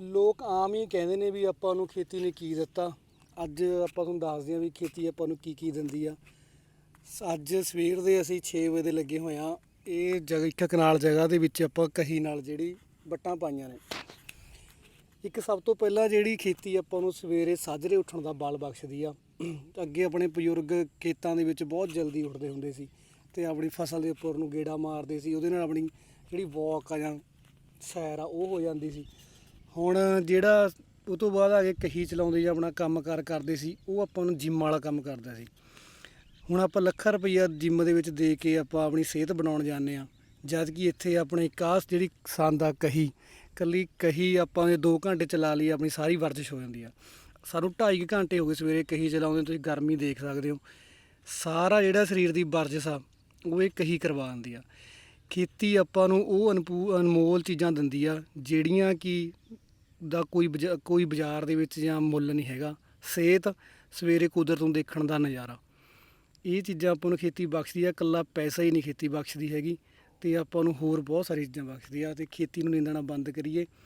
ਲੋਕ ਆਮ ਹੀ ਕਹਿੰਦੇ ਨੇ ਵੀ ਆਪਾਂ ਨੂੰ ਖੇਤੀ ਨੇ ਕੀ ਦਿੱਤਾ। ਅੱਜ ਆਪਾਂ ਤੁਹਾਨੂੰ ਦੱਸਦੇ ਹਾਂ ਵੀ ਖੇਤੀ ਆਪਾਂ ਨੂੰ ਕੀ ਕੀ ਦਿੰਦੀ ਆ। ਸ- ਅੱਜ ਸਵੇਰ ਦੇ ਅਸੀਂ 6 ਵਜੇ ਦੇ ਲੱਗੇ ਹੋਏ ਆ ਇਹ ਜਗ੍ਹਾ, ਇੱਕ ਕਨਾਲ ਜਗ੍ਹਾ ਦੇ ਵਿੱਚ ਆਪਾਂ ਕਹੀ ਨਾਲ ਜਿਹੜੀ ਵੱਟਾਂ ਪਾਈਆਂ ਨੇ। ਇੱਕ ਸਭ ਤੋਂ ਪਹਿਲਾਂ ਜਿਹੜੀ ਖੇਤੀ ਆਪਾਂ ਨੂੰ ਸਵੇਰੇ ਸਾਜਰੇ ਉੱਠਣ ਦਾ ਬਲ ਬਖਸ਼ਦੀ ਆ। ਅੱਗੇ ਆਪਣੇ ਬਜ਼ੁਰਗ ਖੇਤਾਂ ਦੇ ਵਿੱਚ ਬਹੁਤ ਜਲਦੀ ਉੱਠਦੇ ਹੁੰਦੇ ਸੀ ਤੇ ਆਪਣੀ ਫਸਲ ਦੇ ਉੱਪਰ ਨੂੰ ਗੇੜਾ ਮਾਰਦੇ ਸੀ। ਉਹਦੇ ਨਾਲ ਆਪਣੀ ਜਿਹੜੀ ਵਾਕ ਆ ਜਾਂ ਸੈਰ ਆ, ਉਹ ਹੋ ਜਾਂਦੀ ਸੀ। ਹੁਣ ਜਿਹੜਾ ਉਹ ਤੋਂ ਬਾਅਦ ਆ ਕੇ ਕਹੀ ਚਲਾਉਂਦੇ ਜਾਂ ਆਪਣਾ ਕੰਮਕਾਰ ਕਰਦੇ ਸੀ, ਉਹ ਆਪਾਂ ਨੂੰ ਜਿੰਮ ਵਾਲਾ ਕੰਮ ਕਰਦਾ ਸੀ। ਹੁਣ ਆਪਾਂ ਲੱਖਾਂ ਰੁਪਈਆ ਜਿੰਮ ਦੇ ਵਿੱਚ ਦੇ ਕੇ ਆਪਾਂ ਆਪਣੀ ਸਿਹਤ ਬਣਾਉਣ ਜਾਂਦੇ ਆ ਜਦ ਕਿ ਇੱਥੇ ਆਪਣੇ ਕਾਸ ਜਿਹੜੀ ਸੰਦ ਆ ਕਹੀ, ਕੱਲੀ ਕਹੀ ਆਪਾਂ ਨੇ 2 ਘੰਟੇ ਚਲਾ ਲਈ, ਆਪਣੀ ਸਾਰੀ ਵਰਜਿਸ਼ ਹੋ ਜਾਂਦੀ ਆ। ਸਾਨੂੰ 2.5 ਘੰਟੇ ਹੋ ਗਏ ਸਵੇਰੇ ਕਹੀ ਚਲਾਉਂਦੇ ਤੁਸੀਂ ਗਰਮੀ ਦੇਖ ਸਕਦੇ ਹੋ। ਸਾਰਾ ਜਿਹੜਾ ਸਰੀਰ ਦੀ ਵਰਜਿਸ਼ ਆ, ਉਹ ਇਹ ਕਹੀ ਕਰਵਾ ਦਿੰਦੀ ਆ। ਖੇਤੀ ਆਪਾਂ ਨੂੰ ਉਹ ਅਨਪੂ, ਅਨਮੋਲ ਚੀਜ਼ਾਂ ਦਿੰਦੀ ਆ, ਜਿਹੜੀਆਂ ਕਿ ਦਾ ਕੋਈ ਬਜਾ- ਕੋਈ ਬਾਜ਼ਾਰ ਦੇ ਵਿੱਚ ਜਾਂ ਮੁੱਲ ਨਹੀਂ ਹੈਗਾ। ਸਿਹਤ ਸਵੇਰੇ ਕੁਦਰਤ ਨੂੰ ਦੇਖਣ ਦਾ ਨਜ਼ਾਰਾ। ਇਹ ਚੀਜ਼ਾਂ ਆਪਾਂ ਨੂੰ ਖੇਤੀ ਬਖਸ਼ਦੀ ਆ, ਇਕੱਲਾ ਪੈਸਾ ਹੀ ਨਹੀਂ ਖੇਤੀ ਬਖਸ਼ਦੀ ਹੈਗੀ ਤੇ ਆਪਾਂ ਨੂੰ ਹੋਰ ਬਹੁਤ ਸਾਰੀ ਚੀਜ਼ਾਂ ਬਖਸ਼ਦੀ ਆ ਤੇ ਖੇਤੀ ਨੂੰ ਨਿੰਦਣਾ ਬੰਦ ਕਰੀਏ।